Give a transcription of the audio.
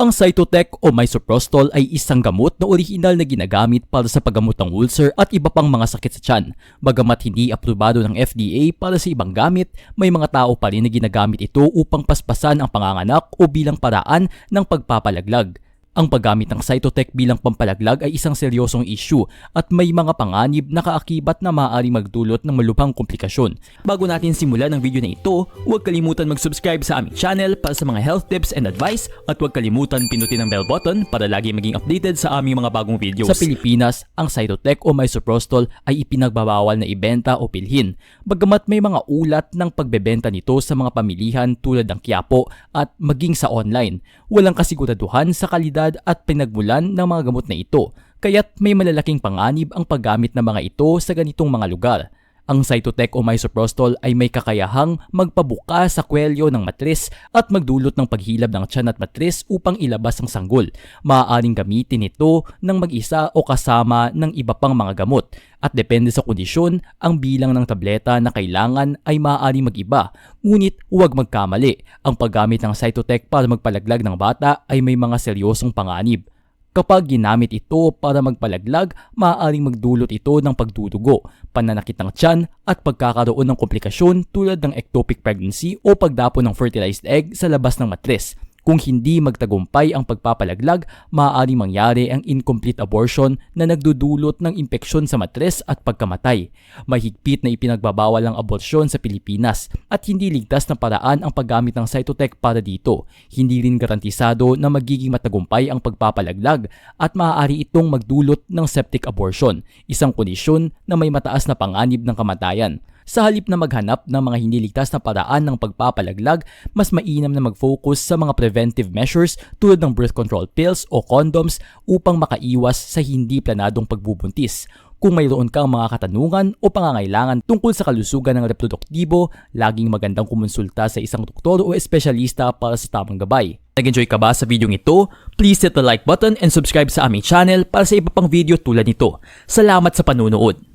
Ang Cytotec o Misoprostol ay isang gamot na orihinal na ginagamit para sa paggamot ng ulcer at iba pang mga sakit sa tiyan. Bagamat hindi aprobado ng FDA para sa ibang gamit, may mga tao pa rin na ginagamit ito upang paspasan ang panganganak o bilang paraan ng pagpapalaglag. Ang paggamit ng Cytotec bilang pampalaglag ay isang seryosong issue at may mga panganib na kaakibat na maaaring magdulot ng malubhang komplikasyon. Bago natin simulan ang video na ito, huwag kalimutan mag-subscribe sa aming channel para sa mga health tips and advice at huwag kalimutan pinutin ang bell button para lagi maging updated sa aming mga bagong videos. Sa Pilipinas, ang Cytotec o Misoprostol ay ipinagbabawal na ibenta o pilhin. Bagamat may mga ulat ng pagbebenta nito sa mga pamilihan tulad ng Quiapo at maging sa online, walang kasiguraduhan sa kalidad at pinagmulan ng mga gamot na ito, kaya't may malalaking panganib ang paggamit ng mga ito sa ganitong mga lugar. Ang Cytotec o Misoprostol ay may kakayahang magpabuka sa kwelyo ng matris at magdulot ng paghilab ng tiyan at matris upang ilabas ang sanggol. Maaaring gamitin ito ng mag-isa o kasama ng iba pang mga gamot at depende sa kondisyon, ang bilang ng tableta na kailangan ay maaaring mag-iba. Ngunit huwag magkamali, ang paggamit ng Cytotec para magpalaglag ng bata ay may mga seryosong panganib. Kapag ginamit ito para magpalaglag, maaaring magdulot ito ng pagdudugo, pananakit ng tiyan at pagkakaroon ng komplikasyon tulad ng ectopic pregnancy o pagdapo ng fertilized egg sa labas ng matris. Kung hindi magtagumpay ang pagpapalaglag, maaari mangyari ang incomplete abortion na nagdudulot ng impeksyon sa matres at pagkamatay. Mahigpit na ipinagbabawal ang abortion sa Pilipinas at hindi ligtas na paraan ang paggamit ng Cytotec para dito. Hindi rin garantisado na magiging matagumpay ang pagpapalaglag at maaari itong magdulot ng septic abortion, isang kondisyon na may mataas na panganib ng kamatayan. Sa halip na maghanap ng mga hindi ligtas na paraan ng pagpapalaglag, mas mainam na mag-focus sa mga preventive measures tulad ng birth control pills o condoms upang makaiwas sa hindi planadong pagbubuntis. Kung mayroon kang mga katanungan o pangangailangan tungkol sa kalusugan ng reproduktibo, laging magandang kumonsulta sa isang doktor o espesyalista para sa tamang gabay. Nag-enjoy ka ba sa video ito? Please hit the like button and subscribe sa aming channel para sa iba pang video tulad nito. Salamat sa panunood!